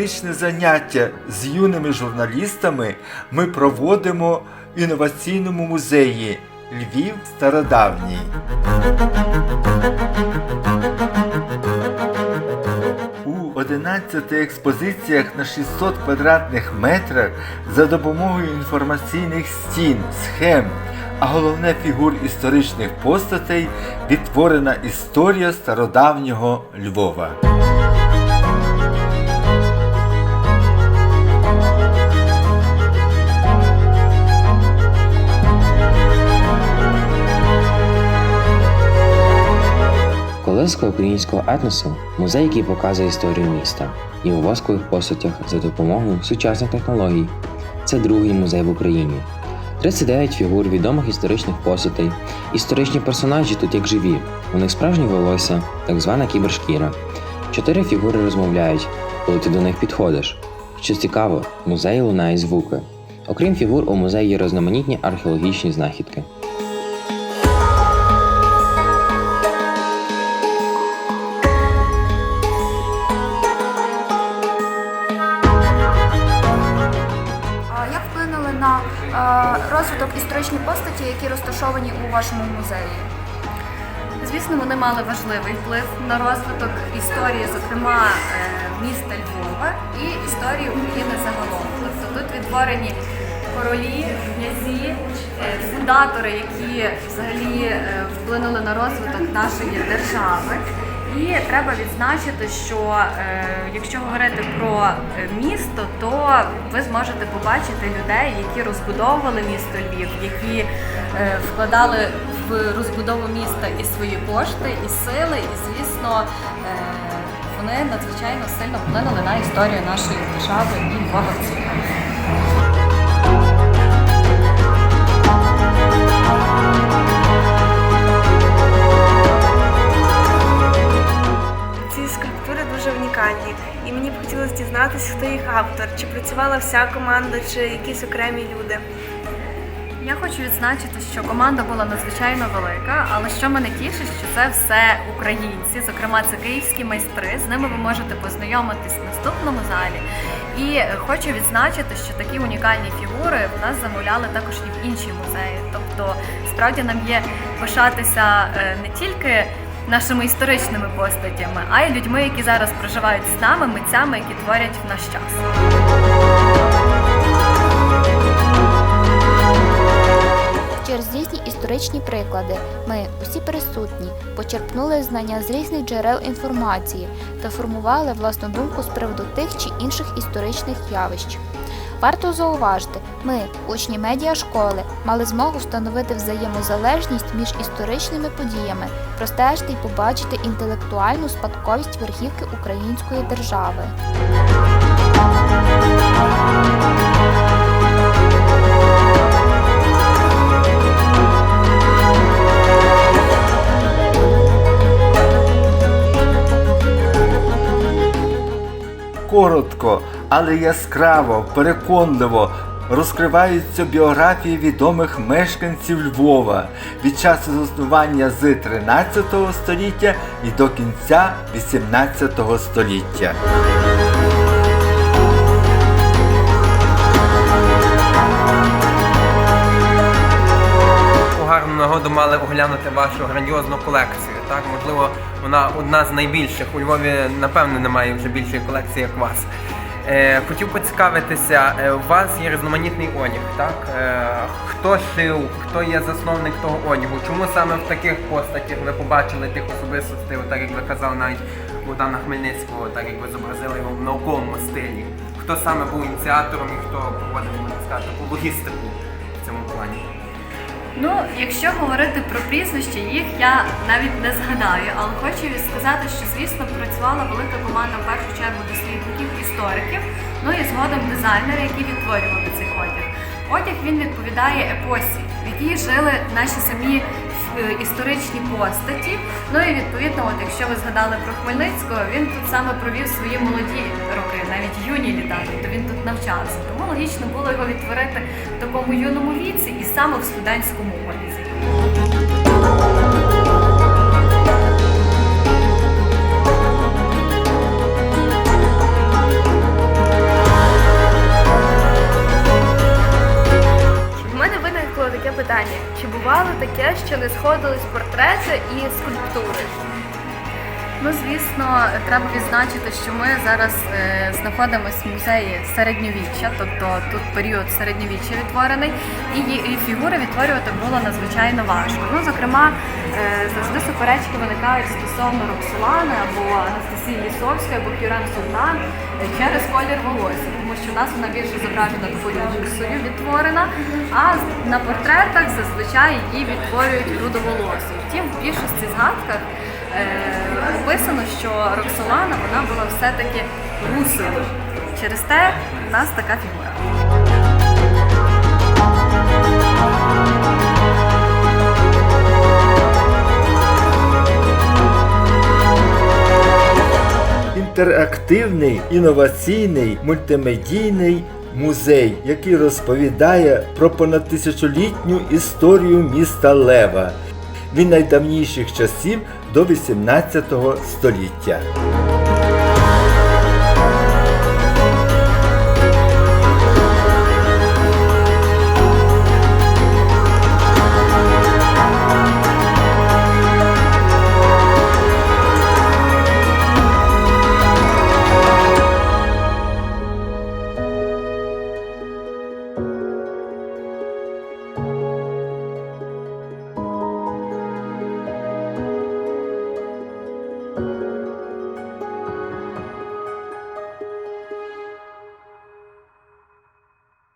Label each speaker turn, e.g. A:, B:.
A: тематичне заняття з юними журналістами ми проводимо в інноваційному музеї Львів Стародавній. У 11 експозиціях на 600 квадратних метрах за допомогою інформаційних стін, схем, а головне фігур історичних постатей відтворена історія стародавнього Львова.
B: Колиска українського етносу музей, який показує історію міста і у воскових посутях за допомогою сучасних технологій. Це другий музей в Україні. 39 фігур відомих історичних посутей. Історичні персонажі тут як живі. У них справжні волосся, так звана кібершкіра. Чотири фігури розмовляють, коли ти до них підходиш. Що цікаво, в музеї лунають звуки. Окрім фігур, у музеї є різноманітні археологічні знахідки.
C: Розвиток історичні постаті, які розташовані у вашому музеї?
D: Звісно, вони мали важливий вплив на розвиток історії, зокрема е, міста Львова і історії України загалом. Тобто тут відтворені королі, князі, е, фундатори, які взагалі е, вплинули на розвиток нашої держави. І треба відзначити, що е, якщо говорити про е, місто, то ви зможете побачити людей, які розбудовували місто Львів, які е, вкладали в розбудову міста і свої кошти, і сили, і звісно, е, вони надзвичайно сильно вплинули на історію нашої держави і в.
E: Дізнатися, хто їх автор, чи працювала вся команда, чи якісь окремі люди.
D: Я хочу відзначити, що команда була надзвичайно велика, але що мене тішить, що це все українці, зокрема це київські майстри. З ними ви можете познайомитись в наступному залі. І хочу відзначити, що такі унікальні фігури в нас замовляли також і в інші музеї. Тобто, справді нам є пишатися е, не тільки нашими історичними постатями, а й людьми, які зараз проживають з нами, митцями, які творять в наш час.
C: Через різні історичні приклади ми, усі присутні, почерпнули знання з різних джерел інформації та формували власну думку з приводу тих чи інших історичних явищ. Варто зауважити, ми, учні медіашколи, мали змогу встановити взаємозалежність між історичними подіями, простежити і побачити інтелектуальну спадковість верхівки української держави.
A: Коротко, але яскраво, переконливо розкриваються біографії відомих мешканців Львова від часу заснування з 13 століття і до кінця 18 століття.
F: гарну нагоду мали оглянути вашу грандіозну колекцію. Так, можливо, вона одна з найбільших. У Львові, напевно, немає вже більшої колекції, як вас. Е, хотів поцікавитися, е, у вас є різноманітний одяг, так? Е, хто шив, хто є засновник того одягу? Чому саме в таких постатях ви побачили тих особистостей, так як ви казали, навіть Богдана Хмельницького, так як ви зобразили його в науковому стилі? Хто саме був ініціатором і хто проводив, можна сказати, логістику в цьому плані?
D: Ну, якщо говорити про прізвища, їх я навіть не згадаю, але хочу сказати, що звісно працювала велика команда в першу чергу дослідників, істориків, ну і згодом дизайнери, які відтворювали цей одяг. Одяг він відповідає епосі, в якій жили наші самі е, історичні постаті. Ну і відповідно, от якщо ви згадали про Хмельницького, він тут саме провів свої молоді роки, навіть юні літа, тобто він тут навчався. Тому логічно було його відтворити в такому юному віці саме в студентському одязі.
G: В мене виникло таке питання: чи бувало таке, що не сходились портрети і
D: скульптури? Ну, звісно, треба відзначити, що ми зараз е, знаходимося в музеї середньовіччя, тобто тут період середньовіччя відтворений, і, фігури відтворювати було надзвичайно важко. Ну, зокрема, е, завжди суперечки виникають стосовно Роксолани або Анастасії Лісовської, або Кюрен Султан е, через колір волосся, тому що у нас вона більше зображена такою гусею відтворена, а на портретах зазвичай її відтворюють рудоволосою. Втім, в більшості згадках описано, що Роксолана вона була все-таки русою. Через те в нас така фігура.
A: інтерактивний, інноваційний, мультимедійний музей, який розповідає про понад тисячолітню історію міста Лева від найдавніших часів до 18 століття.